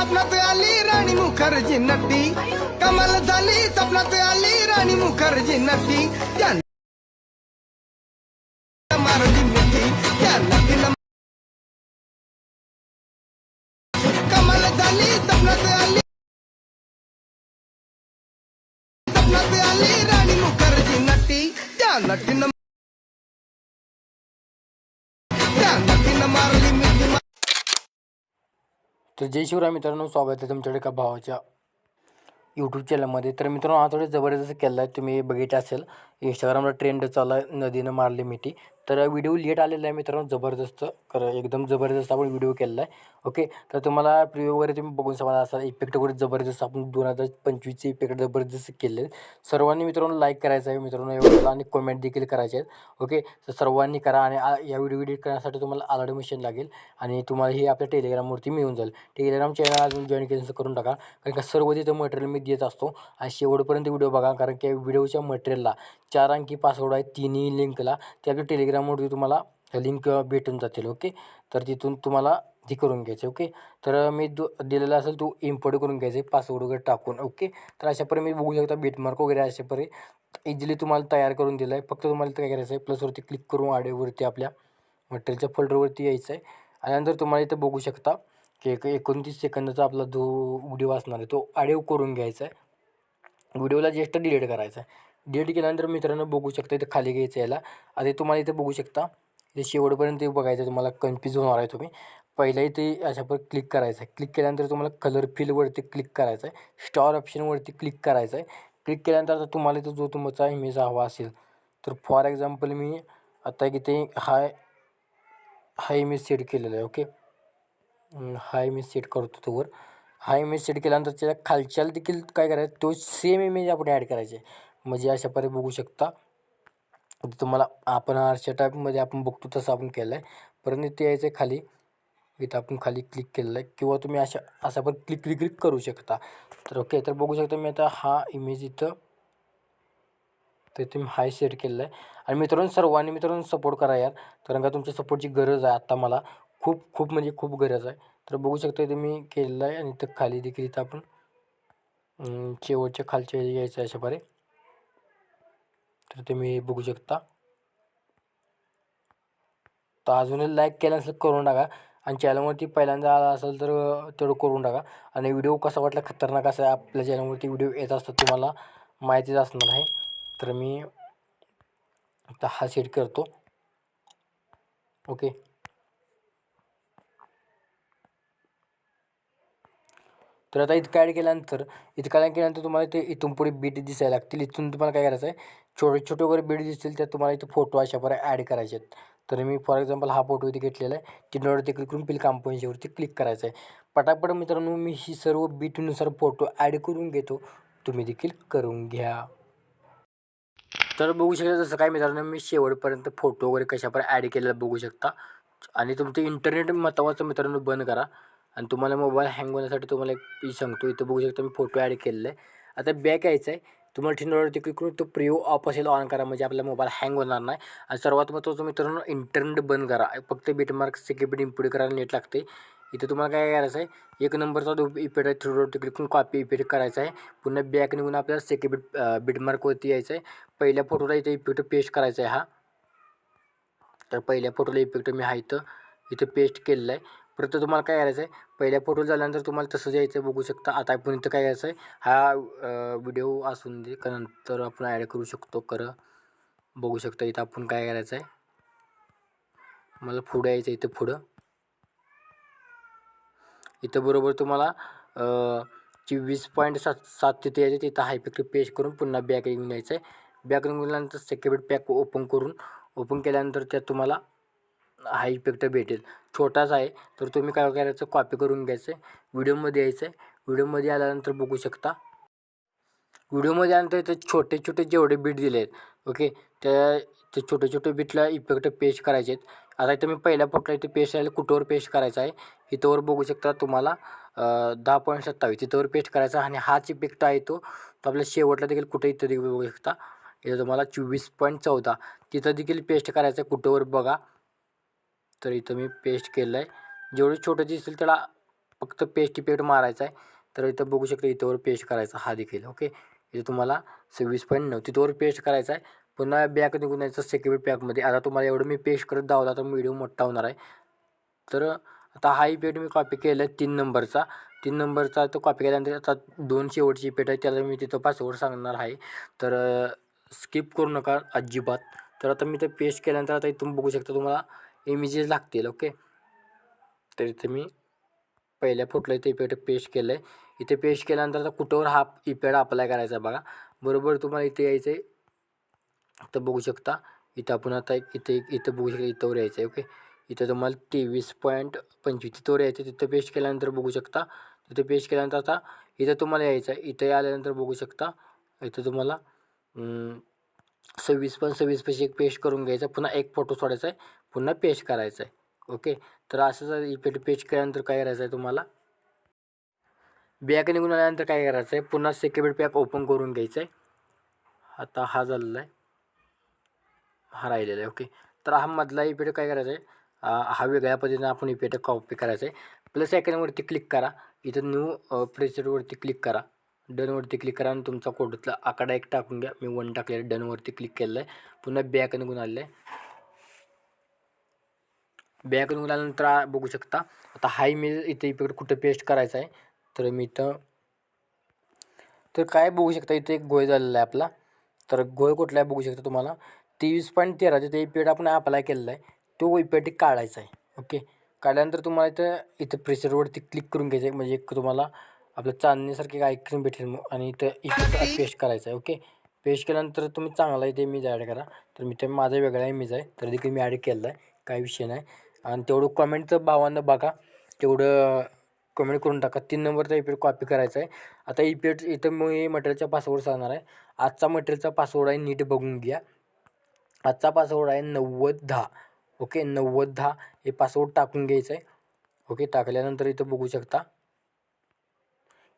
स्वप्नात आली राणी मुखर्जी नटी. कमाल झाली स्वप्नात आली राणी मुखर्जी नटी. त्या मारली मिठी. त्या नटीनं कमाल झाली स्वप्नात आली. स्वप्नात आली राणी मुखर्जी नटी. त्या नटीनं त्या नटीनं मारली. तर जय शिवराय मित्रांनो स्वागत आहे तुमच्याकडे का भावाच्या यूट्यूब चॅनलमध्ये तर मित्रांनो हा थोडं जबरदस्त केला आहे तुम्ही बघितलं असेल. इंस्टाग्रामला ट्रेंड चालला आहे नदीनं मारली मिठी. तर व्हिडिओ लेट आलेला आहे मित्रांनो जबरदस्त. कर एकदम जबरदस्त आपण व्हिडिओ केलेला आहे. ओके तर तुम्हाला प्रिव्ह्यू वगैरे तुम्ही बघून समजा असा इफेक्ट वगैरे जबरदस्त आपण दोन हजार पंचवीसचे इफेक्ट जबरदस्त केले सर्वांनी मित्रांनो लाईक करायचं आहे मित्रांनो एवढं आणि कमेंट देखील करायचे आहेत. ओके तर सर्वांनी करा आणि या व्हिडिओ एडिट करण्यासाठी तुम्हाला अलर्ट मशीन लागेल आणि तुम्हाला ही आपल्या टेलिग्रामवरती मिळून जाईल. टेलिग्राम चॅनल अजून जॉईन केलं करून टाका. कारण का सर्व तिथं मटेरियल मी देत असतो. आणि शेवटपर्यंत व्हिडिओ बघा कारण की व्हिडिओच्या मटेरियलला चार अंकी पासवर्ड आहे तिन्ही लिंकला. ते आपल्या टेलिग्रामवरती तुम्हाला लिंक भेटून जातील ओके तर तिथून तुम्हाला ती करून घ्यायचे ओके तर मी दु दिलेला असेल तो इम्पोर्ट करून घ्यायचे पासवर्ड वगैरे टाकून ओके तर अशा मी बघू शकता बीटमार्क वगैरे अशा इझिली तुम्हाला तयार करून दिलं आहे फक्त तुम्हाला काय करायचं आहे प्लसवरती क्लिक करून आडिओवरती आपल्या मटेरियलच्या फोल्डरवरती यायचं आहे आणि नंतर तुम्हाला इथं बघू शकता की एक एकोणतीस सेकंदाचा आपला जो व्हिडिओ असणार आहे तो आडिओ करून घ्यायचा आहे व्हिडिओला जस्ट डिलीट करायचा आहे डिलीट केल्यानंतर मित्रांनो बघू शकता इथं खाली घ्यायचं याला. आता तुम्हाला इथे बघू शकता. इथे शेवटपर्यंत बघायचं आहे तुम्हाला कन्फ्यूज होणार आहे तुम्ही. पहिला इथे अशा पर क्लिक करायचं आहे. क्लिक केल्यानंतर तुम्हाला कलर फिलवरती क्लिक करायचं आहे. स्टॉर ऑप्शनवरती क्लिक करायचं आहे. क्लिक केल्यानंतर आता तुम्हाला इथं जो तुमचा इमेज हवा असेल तर फॉर एक्झाम्पल मी आता इथे हा हा इमेज सेट केलेला आहे ओके हा इमेज सेट करतो तोवर हा इमेज सेट केल्यानंतर त्याच्या खालच्याला देखील काय करायचं तो सेम इमेज आपण ॲड करायचे म्हणजे अशा प्रकारे बघू शकता. तुम्हाला आपण आरशा टाईपमध्ये आपण बघतो तसं आपण केलं आहे परंतु ते यायचं आहे खाली. इथं आपण खाली क्लिक केलेलं आहे किंवा तुम्ही अशा असा पण क्लिक क्लिक क्लिक करू शकता. तर ओके तर बघू शकता मी आता हा इमेज इथं. तर तुम्ही हाय सेट केलेलं आहे आणि मित्रांनो सर्वांनी मित्रांनो सपोर्ट करा यार. कारण का तुमच्या सपोर्टची गरज आहे आत्ता मला. खूप खूप म्हणजे खूप गरज आहे. तर बघू शकता इथे मी केलेलं आहे आणि इथं खाली देखील इथं आपण शेवटच्या खालच्या यायचं आहे अशा तर तुम्ही बघू शकता. तर अजूनही लाईक केलं असेल करून टाका. आणि चॅनलवरती पहिल्यांदा आला असेल तर तेवढं करून टाका. आणि व्हिडिओ कसा वाटला? खतरनाक असा आहे आपल्या चॅनलवरती व्हिडिओ येत असतात तुम्हाला माहितीच असणार आहे. तर मी आता हा सेट करतो. ओके तर आता इतकं ॲड केल्यानंतर इतकं ॲड केल्यानंतर तुम्हाला ते इथून पुढे बीट दिसायला लागतील. इथून तुम्हाला काय करायचं आहे छोटे छोटे वगैरे बीड दिसतील त्यात तुम्हाला इथं फोटो अशा प्रकारे ॲड करायचे आहेत. तर मी फॉर एक्झाम्पल हा फोटो इथे घेतलेला आहे. टिनवरती क्लिक करून पिल कांपोजीवरती क्लिक करायचं आहे. पटापट मित्रांनो मी ही सर्व बीटनुसार फोटो ॲड करून घेतो. तुम्ही देखील करून घ्या. तर बघू शकता जसं काय मित्रांनो मी शेवटपर्यंत फोटो वगैरे कशाप्रकारे ॲड केलेला बघू शकता. आणि तुमचं इंटरनेट महत्त्वाचं मित्रांनो बंद करा. आणि तुम्हाला मोबाईल हँग होण्यासाठी तुम्हाला एक सांगतो इथं बघू शकता मी फोटो ॲड केलेला आहे. आता बॅक यायचं आहे. तुम्हाला ठिनवरती क्लिक करून तो प्रिओ ऑफ असेल ऑन करा म्हणजे आपला मोबाईल हँग होणार नाही. आणि सर्वात महत्त्वाचं मित्रांनो इंटरनेट बंद करा. फक्त बीटमार्क सेक्युरिटी इम्पोर्ट करायला नेट लागते. इथं तुम्हाला काय करायचं आहे? एक नंबरचा जो इफेक्ट आहे थ्रूवरती क्लिक करून कॉपी इफेक्ट करायचा आहे. पुन्हा बॅक निघून आपल्याला सेकंड बीट बीटमार्कवरती यायचं आहे. पहिल्या फोटोला इथे इफेक्ट पेस्ट करायचा आहे हा. तर पहिल्या फोटोला इफेक्ट मी हा इथं इथं पेस्ट केलेला आहे. परत तुम्हाला काय करायचं आहे पहिल्या फोटो झाल्यानंतर तुम्हाला तसं यायचं बघू शकता. आता आपण इथं काय करायचं आहे हा व्हिडिओ असून दे का नंतर आपण ॲड करू शकतो खरं? बघू शकता इथं आपण काय करायचं आहे मला पुढं यायचं इथं पुढं. इथं बरोबर तुम्हाला चोवीस पॉईंट सात सात तिथे यायचं तिथं हायपेक्ट इफेक्ट पेस्ट करून पुन्हा बॅक घेऊन यायचं आहे बॅक घेऊन गेल्यानंतर सेकंड पॅक ओपन करून ओपन केल्यानंतर त्यात तुम्हाला हा इफेक्ट भेटेल. छोटाच आहे तर तुम्ही काय करायचं कॉपी करून घ्यायचं. आहे व्हिडिओमध्ये यायचं आहे व्हिडिओमध्ये आल्यानंतर बघू शकता. व्हिडिओमध्ये आल्यानंतर इथे छोटे छोटे जेवढे बीट दिले आहेत ओके त्या ते छोटे छोटे बीटला इफेक्ट पेस्ट करायचे आहेत आता इथं मी पहिल्या फोटोला इथे पेस्ट आहे कुठंवर पेस्ट करायचा आहे इथंवर बघू शकता तुम्हाला दहा पॉईंट सत्तावीस तिथंवर पेस्ट करायचा आणि हाच इफेक्ट आहे तो. तो आपल्या शेवटला देखील कुठे इथं देखील बघू शकता. इथं तुम्हाला चोवीस पॉईंट चौदा. तिथं देखील पेस्ट करायचं आहे कुठंवर बघा. तर इथं मी पेस्ट केलं आहे जेवढी छोटं दिसेल त्याला फक्त पेस्ट इफेक्ट मारायचा आहे. तर इथं बघू शकता इथंवर पेस्ट करायचा हा देखील ओके इथं तुम्हाला सव्वीस पॉईंट नऊ तिथंवर पेस्ट करायचा आहे. पुन्हा बॅक निघून यायचं सेक्युरिटी पॅकमध्ये आता तुम्हाला एवढं मी पेस्ट करत दावला तर व्हिडिओ मोठा होणार आहे. तर आता हा इफेक्ट मी कॉपी केला आहे तीन नंबरचा तीन नंबरचा तो कॉपी केल्यानंतर आता दोन शेवटची इफेक्ट आहे त्याला मी तिथं पासवर्ड सांगणार आहे. तर स्किप करू नका अजिबात. तर आता मी ते पेस्ट केल्यानंतर आता इथून बघू शकता तुम्हाला इमेजेस लागतील ओके तर इथे मी पहिल्या फोटोला इथे इपेड पेस्ट केलं आहे इथे पेस्ट केल्यानंतर आता कुठंवर हा इपेड अप्लाय करायचा बघा. बरोबर तुम्हाला इथे यायचं आहे तर बघू शकता. इथं आपण आता एक इथे इथं बघू शकता इथंवर यायचं आहे ओके इथं तुम्हाला तेवीस पॉईंट पंचवीस तिथंवर यायचं आहे तिथं पेस्ट केल्यानंतर बघू शकता. तिथं पेस्ट केल्यानंतर आता इथं तुम्हाला यायचं आहे इथं आल्यानंतर बघू शकता. इथं तुम्हाला सव्वीस पण सव्वीस पैसे एक पेस्ट करून घ्यायचा. पुन्हा एक फोटो सोडायचा आहे. पुन्हा पेस्ट करायचा आहे. ओके? तर असं इफेक्ट पेस्ट केल्यानंतर काय करायचं आहे तुम्हाला? बॅक निघून आल्यानंतर काय करायचं आहे? पुन्हा सेक्युरिटी पॅक ओपन करून घ्यायचं आहे. आता हा झालेला आहे. हा राहिलेला आहे. ओके? तर हा मधला इफेक्ट काय करायचा आहे? हा वेगळ्या पद्धतीने आपण इफेक्ट कॉपी करायचा आहे. प्लस आयकनवरती क्लिक करा. इथं न्यू प्रेसरवरती क्लिक करा. डनवरती क्लिक करा आणि तुमचा कोडतला आकडा एक टाकून घ्या. मी वन टाकलेलं डनवरती क्लिक केलं आहे पुन्हा बॅक निघून आलेलं आहे बॅक निघून आल्यानंतर बघू शकता. आता हाय मी इथे इकडे कुठं पेस्ट करायचं आहे? तर मी इथं तर काय बघू शकता इथे एक गोय झालेला आहे आपला. तर गोय कुठला आहे बघू शकता तुम्हाला. तेवीस पॉईंट तेरा तिथे इफेक्ट आपण अप्लाय केलेला आहे तो इफेक्ट काढायचा आहे. ओके काढल्यानंतर तुम्हाला इथं इथं प्रेशरवरती क्लिक करून घ्यायचं आहे. म्हणजे एक तुम्हाला आपलं चांदणीसारखे एक आयक्रीम भेटेल मग आणि इथं इफेक्ट पेस्ट करायचा आहे ओके पेस्ट केल्यानंतर तुम्ही चांगला इथे इमेज ॲड करा. तर मी ते माझा वेगळा इमेज आहे. तर देखील मी ॲड केलेला आहे काही विषय नाही. आणि तेवढं कमेंटचं भावानं बघा. तेवढं कमेंट करून टाका. तीन नंबरचा इफेक्ट कॉपी करायचा आहे आता इफेक्ट इथं मी मटेरियलचा पासवर्ड सांगणार आहे. आजचा मटेरियलचा पासवर्ड आहे नीट बघून घ्या. आजचा पासवर्ड आहे नव्वद दहा ओके नव्वद दहा हे पासवर्ड टाकून घ्यायचं आहे ओके टाकल्यानंतर इथं बघू शकता.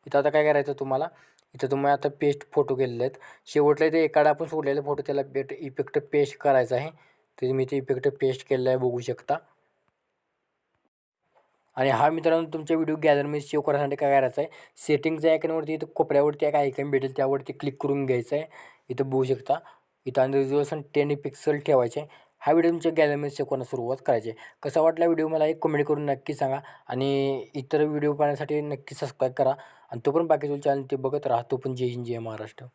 इथं आता काय करायचं तुम्हाला? इथं तुम्ही आता पेस्ट फोटो केलेले आहेत. शेवटला इथे एकाडा आपण सोडलेले फोटो त्याला पेट इफेक्ट पेस्ट करायचा आहे. तर मी ते इफेक्ट पेस्ट केलेला आहे बघू शकता. आणि हा मित्रांनो तुमच्या व्हिडिओ गॅलरीमध्ये सेव्ह करण्यासाठी काय करायचं आहे? सेटिंगच्या आयकनवरती इथं कोपऱ्यावरती एक आयकन भेटेल त्यावरती क्लिक करून घ्यायचं आहे. इथं बघू शकता. इथं आणि रिझोल्युशन टेन पिक्सल ठेवायचे आहे. हा व्हिडिओ तुमच्या गॅलरीमध्ये सेव्ह सुरुवात करायची कसा वाटला व्हिडिओ मला एक कमेंट करून नक्की सांगा आणि इतर व्हिडिओ पाहण्यासाठी नक्की सबस्क्राईब करा. आणि तो पण बाकीचं चॅनल ते बघत राहा. तो पण जय हिंद जय महाराष्ट्र.